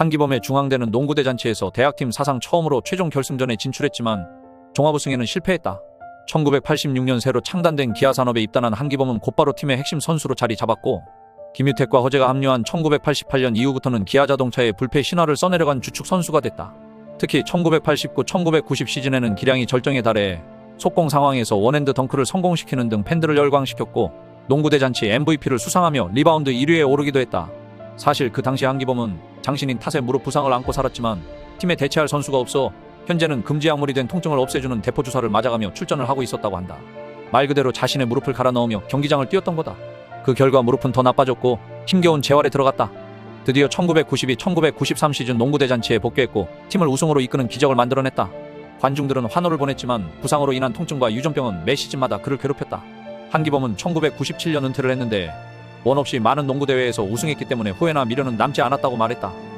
한기범의 중앙대는 농구대 잔치에서 대학팀 사상 처음으로 최종 결승전에 진출했지만 종합우승에는 실패했다. 1986년 새로 창단된 기아산업에 입단한 한기범은 곧바로 팀의 핵심 선수로 자리 잡았고 김유택과 허재가 합류한 1988년 이후부터는 기아자동차의 불패 신화를 써내려간 주축 선수가 됐다. 특히 1989-1990 시즌에는 기량이 절정에 달해 속공 상황에서 원핸드 덩크를 성공시키는 등 팬들을 열광시켰고 농구대잔치 MVP를 수상하며 리바운드 1위에 오르기도 했다. 사실 그 당시 한기범은 장신인 탓에 무릎 부상을 안고 살았지만 팀에 대체할 선수가 없어 현재는 금지 약물이 된 통증을 없애주는 대포 주사를 맞아가며 출전을 하고 있었다고 한다. 말 그대로 자신의 무릎을 갈아 넣으며 경기장을 뛰었던 거다. 그 결과 무릎은 더 나빠졌고 힘겨운 재활에 들어갔다. 드디어 1992-1993 시즌 농구대잔치에 복귀했고 팀을 우승으로 이끄는 기적을 만들어냈다. 관중들은 환호를 보냈지만 부상으로 인한 통증과 유전병은 매 시즌마다 그를 괴롭혔다. 한기범은 1997년 은퇴를 했는데 원 없이 많은 농구대회에서 우승했기 때문에 후회나 미련은 남지 않았다고 말했다.